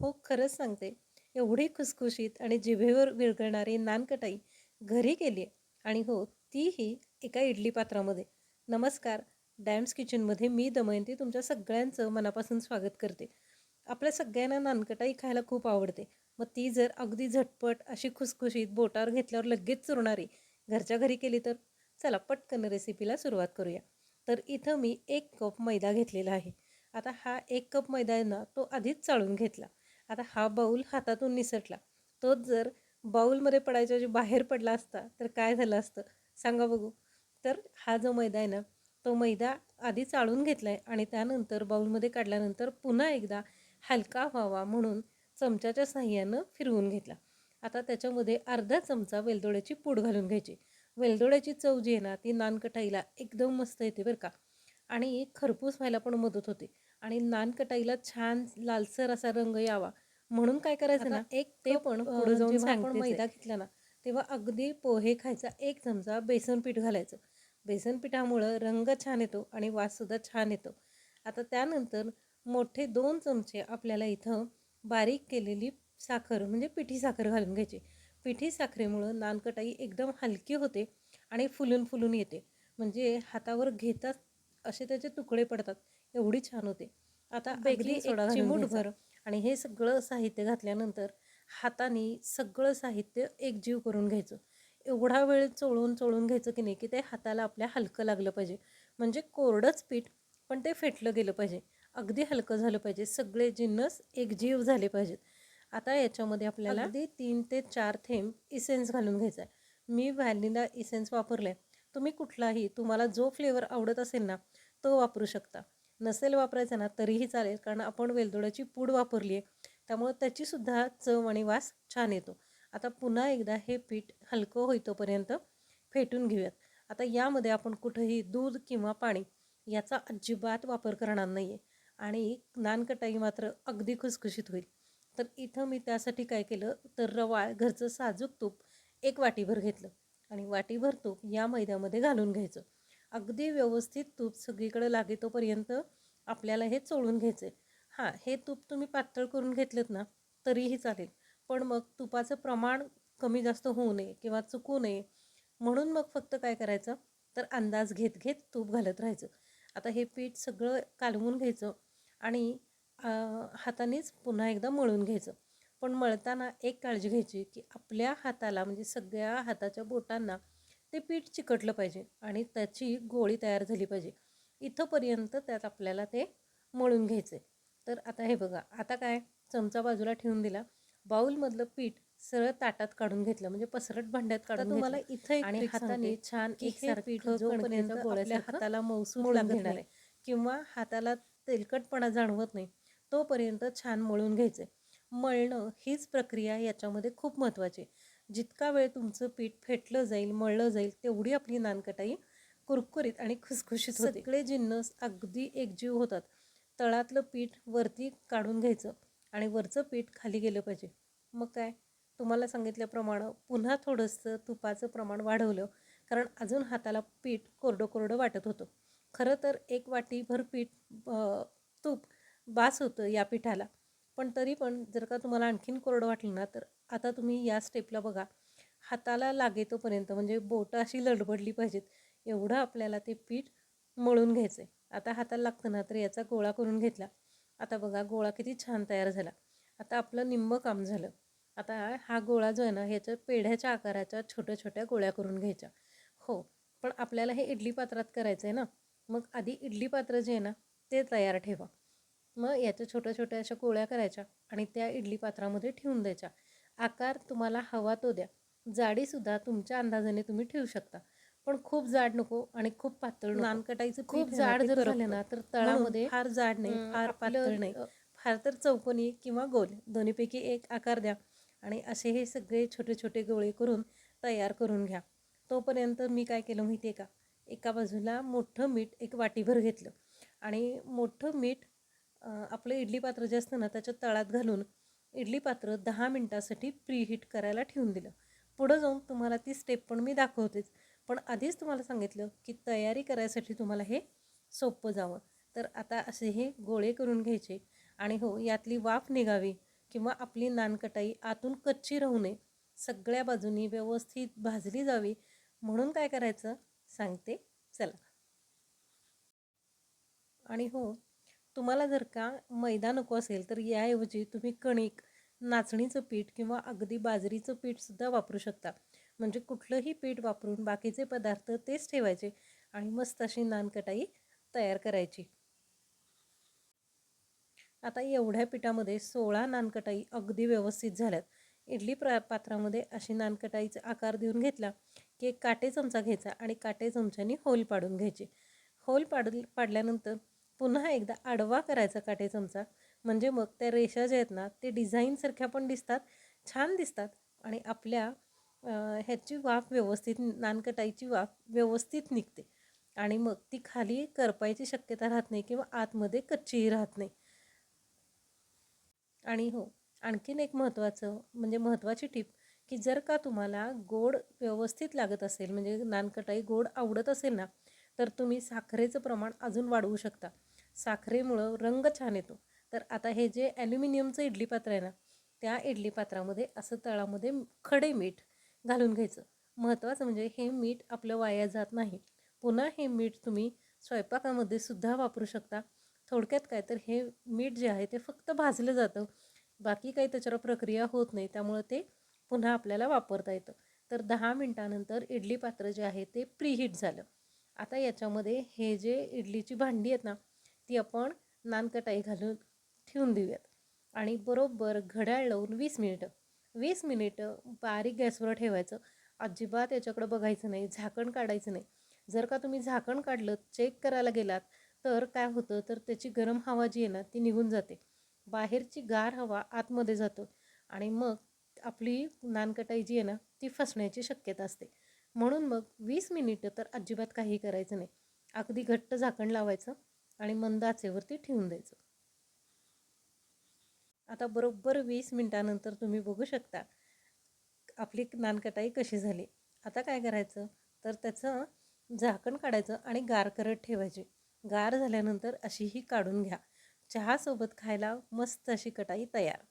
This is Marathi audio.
हो, खरंच सांगते. एवढी खुसखुशीत आणि जिभेवर विरघळणारी नानकटाई घरी केली आहे आणि हो, तीही एका इडली पात्रामध्ये. नमस्कार, डॅम्स किचनमध्ये मी दमयंती तुमच्या सगळ्यांचं मनापासून स्वागत करते. आपल्या सगळ्यांना नानकटाई खायला खूप आवडते. मग ती जर अगदी झटपट अशी खुसखुशीत बोटावर घेतल्यावर लगेच चुरणारी घरच्या घरी केली तर चला पटकन रेसिपीला सुरुवात करूया. तर इथं मी एक कप मैदा घेतलेला आहे. आता हा एक कप मैदा आहे ना, तो आधीच चाळून घेतला. आता हा बाऊल हातातून निसटला. तोच जर बाऊलमध्ये पडायच्या जे बाहेर पडला असता, तर काय झालं असतं सांगा बघू? तर हा जो मैदा आहे ना, तो मैदा आधी चाळून घेतला आहे आणि त्यानंतर बाऊलमध्ये काढल्यानंतर पुन्हा एकदा हलका व्हावा म्हणून चमच्याच्या सहाय्यानं फिरवून घेतला. आता त्याच्यामध्ये अर्धा चमचा वेलदोड्याची पूड घालून घ्यायची. वेलदोड्याची चव जी आहे ना, ती नानकटाईला एकदम मस्त येते बरं का आणि खरपूस व्हायला पण मदत होते आणि नानकटाईला छान लालसर असा रंग यावा म्हणून काय करायचं ना, एक ते पण पुढे जाऊन आपण मैदा घेतला ना, तेव्हा अगदी पोहे खायचा 1 चमचा बेसन पीठ घालायचं. बेसन पिठामुळं रंग छान येतो आणि वाससुद्धा छान येतो. आता त्यानंतर मोठे 2 चमचे आपल्याला इथं बारीक केलेली साखर म्हणजे पिठी साखर घालून घ्यायची. पिठी साखरेमुळं नानकटाई एकदम हलकी होते आणि फुलून-फुलून येते. म्हणजे हातावर घेताच असे त्याचे तुकडे पडतात, एवढी छान होते. आता बेकिंग सोडा चिमूटभर आणि हे सगळं साहित्य घातल्यानंतर हाताने सगळं साहित्य एकजीव करून घ्यायचं. एवढा वेळ चोळून-चोळून घ्यायचं की नाही, की ते हाताला आपल्या हलकं लागलं पाहिजे. म्हणजे कोरडंच पीठ, पण ते फेटलं गेलं पाहिजे. अगदी हलकं झालं पाहिजे. सगळे जिन्नस एकजीव झाले पाहिजेत. आता याच्यामध्ये आपल्याला अगदी 3 ते 4 थेंब इसेन्स घालून घ्यायचा आहे. मी व्हॅनिला इसेन्स वापरला आहे. तुम्ही कुठलाही तुम्हाला जो फ्लेवर आवडत असेल ना, तो वापरू शकता. नसेल वापरायचा ना, तरीही चालेल कारण आपण वेलदोड्याची पूड वापरली आहे. त्यामुळं त्याचीसुद्धा चव आणि वास छान येतो. आता पुन्हा एकदा हे पीठ हलकं होईतोपर्यंत फेटून घेऊयात. आता यामध्ये आपण कुठंही दूध किंवा पाणी याचा अजिबात वापर करणार नाही आहे आणि नानकटाई मात्र अगदी खुसखुशीत होईल. तर इथं मी त्यासाठी काय केलं, तर रवाळ घरचं साजूक तूप एक वाटीभर घेतलं आणि वाटीभर तूप या मैद्यामध्ये घालून घ्यायचं. अगदी व्यवस्थित तूप सगळीकडे लागेतोपर्यंत आपल्याला हे चोळून घ्यायचं आहे. हां, हे तूप तुम्ही पातळ करून घेतलेत ना, तरीही चालेल. पण मग तुपाचं प्रमाण कमी जास्त होऊ नये किंवा चुकू नये म्हणून मग फक्त काय करायचं, तर अंदाज घेत-घेत तूप घालत राहायचं. आता हे पीठ सगळं कालवून घ्यायचं आणि हातानेच पुन्हा एकदा मळून घ्यायचं. पण मळताना एक काळजी घ्यायची, की आपल्या हाताला म्हणजे सगळ्या हाताच्या बोटांना ते पीठ चिकटलं पाहिजे आणि त्याची गोळी तयार झाली पाहिजे. इथंपर्यंत त्यात आपल्याला ते मळून घ्यायचं आहे. तर आता हे बघा, आता काय चमचा बाजूला ठेवून दिला. बाऊलमधलं पीठ सरळ ताटात काढून घेतलं म्हणजे पसरट भांड्यात काढून तुम्हाला इथं आणि हाताने छान एकसारखं जोपर्यंत आपल्या हाताला मऊसूत लागत नाही किंवा हाताला तेलकटपणा जाणवत नाही, तोपर्यंत छान मळून घ्यायचं आहे. मळणं हीच प्रक्रिया याच्यामध्ये खूप महत्त्वाची आहे. जितका वेळ तुमचं पीठ फेटलं जाईल, मळलं जाईल, तेवढी आपली नानकटाई कुरकुरीत आणि खुसखुशीत सगळे जिन्नस अगदी एकजीव होतात. तळातलं पीठ वरती काढून घ्यायचं आणि वरचं पीठ खाली गेलं पाहिजे. मग काय, तुम्हाला सांगितल्याप्रमाणे पुन्हा थोडंसं तुपाचं प्रमाण वाढवलं, कारण अजून हाताला पीठ कोरडं-कोरडं वाटत होतं. खरं तर एक वाटीभर पीठ तूप बास होतं या पिठाला. पण तरी पण जर का तुम्हाला आणखीन कोरडं वाटलं ना, तर आता तुम्ही या स्टेपला बघा. हाताला लागेतोपर्यंत म्हणजे बोटं अशी लडबडली पाहिजेत, एवढं आपल्याला ते पीठ मळून घ्यायचं आहे. आता हाताला लागतं ना, तर याचा गोळा करून घेतला. आता बघा गोळा किती छान तयार झाला. आता आपलं निम्मं काम झालं. आता हा गोळा जो आहे ना, ह्याच्या पेढ्याच्या आकाराच्या छोट्या-छोट्या गोळ्या करून घ्यायच्या. हो, पण आपल्याला हे इडली पात्रात करायचं आहे ना, मग आधी इडली पात्र जे आहे ना, ते तयार ठेवा. मग याच्या छोट्या-छोट्या अशा गोळ्या करायच्या आणि त्या इडली पात्रामध्ये ठेवून द्यायच्या. आकार तुम्हाला हवा तो द्या. जाडीसुद्धा तुमच्या अंदाजाने तुम्ही ठेवू शकता. पण खूप जाड नको आणि खूप पातळ नको. नानकटाईचं खूप जाड जर झालं ना, तर तळामध्ये फार जाड नाही, फार पातळ नाही. फार तर चौकोनी किंवा गोल दोन्हीपैकी एक आकार द्या आणि असे हे सगळे छोटे-छोटे गोळे करून तयार करून घ्या. तोपर्यंत मी काय केलं माहिती आहे का, एका बाजूला मोठं मीठ 1 वाटीभर घेतलं आणि मोठं मीठ आपलं इडली पात्र जे असतं ना, त्याच्या तळात घालून इडली पात्र दहा मिनटासाठी प्रीहीट करायला ठेवून दिलं. पुढं जाऊन तुम्हाला ती स्टेप पण मी दाखवतेच. पण आधीच तुम्हाला सांगितलं, की तयारी करायसाठी तुम्हाला हे सोपं जावं. तर आता असे हे गोळे करून घ्यायचे आणि हो, यातली वाफ निघावी किंवा आपली नानकटाई आतून कच्ची राहू नये सगळ्या बाजूनी व्यवस्थित भाजली जावी म्हणून काय करायचं सांगते चला आणि हो तुम्हाला जर का मैदा नको असेल तर याऐवजी तुम्ही कणिक नाचणीचं पीठ किंवा अगदी बाजरीचं पीठसुद्धा वापरू शकता. म्हणजे कुठलंही पीठ वापरून बाकीचे पदार्थ तेच ठेवायचे आणि मस्त अशी नानकटाई तयार करायची. आता एवढ्या पिठामध्ये सोळा नानकटाई अगदी व्यवस्थित झाल्यात. इडली प्रा पात्रामध्ये अशी नानकटाईचा आकार देऊन घेतला की एक काटे चमचा घ्यायचा आणि काटे चमच्यानी होल पाडून घ्यायचे. होल पाड पाडल्यानंतर पुन्हा एकदा आडवा करायचा काटे चमचा. म्हणजे मग त्या रेषा ज्या आहेत ना ते डिझाईनसारख्या पण दिसतात छान दिसतात. आणि आपल्या ह्याची वाफ व्यवस्थित नानकटाईची वाफ व्यवस्थित निघते. आणि मग ती खाली करपायची शक्यता राहत नाही किंवा आतमध्ये कच्चीही राहत नाही. आणि हो आणखीन एक महत्त्वाचं म्हणजे महत्त्वाची टीप की जर का तुम्हाला गोड व्यवस्थित लागत असेल म्हणजे नानकटाई गोड आवडत असेल ना तर तुम्ही साखरेचं प्रमाण अजून वाढवू शकता. साखरेमुळं रंग छान येतो. तर आता हे जे ॲल्युमिनियमचं इडली पात्र आहे ना त्या इडली पात्रामध्ये असं तळामध्ये खडे मीठ घालून घ्यायचं. महत्त्वाचं म्हणजे हे मीठ आपलं वाया जात नाही. पुन्हा हे मीठ तुम्ही स्वयंपाकामध्ये सुद्धा वापरू शकता. थोडक्यात काय तर हे मीठ जे आहे ते फक्त भाजलं जातं. बाकी काही त्याच्यावर प्रक्रिया होत नाही त्यामुळं ते पुन्हा आपल्याला वापरता येतं. तर दहा मिनटानंतर इडली पात्र जे आहे ते प्रीहीट झालं. आता याच्यामध्ये हे जे इडलीची भांडी आहेत ना ती आपण नानकटाई घालून ठेवून देऊयात. आणि बरोबर घड्याळ लावून वीस मिनिटं वीस मिनिटं बारीक गॅसवर ठेवायचं. अजिबात याच्याकडं बघायचं नाही झाकण काढायचं नाही. जर का तुम्ही झाकण काढलं चेक करायला गेलात तर काय होतं तर त्याची गरम हवा जी आहे ना ती निघून जाते. बाहेरची गार हवा आतमध्ये जातो आणि मग आपली नानकटाई जी आहे ना ती फसण्याची शक्यता असते. म्हणून मग वीस मिनिटं तर अजिबात काही करायचं नाही. अगदी घट्ट झाकण लावायचं आणि मंद आचेवरती ठेवून द्यायचं. आता बरोबर वीस मिनटानंतर तुम्ही बघू शकता आपली नानकटाई कशी झाली. आता काय करायचं? तर त्याचं झाकण काढायचं आणि गार करत ठेवायची. गार झाल्यानंतर अशीही काढून घ्या. चहासोबत खायला मस्त अशी कटाई तयार.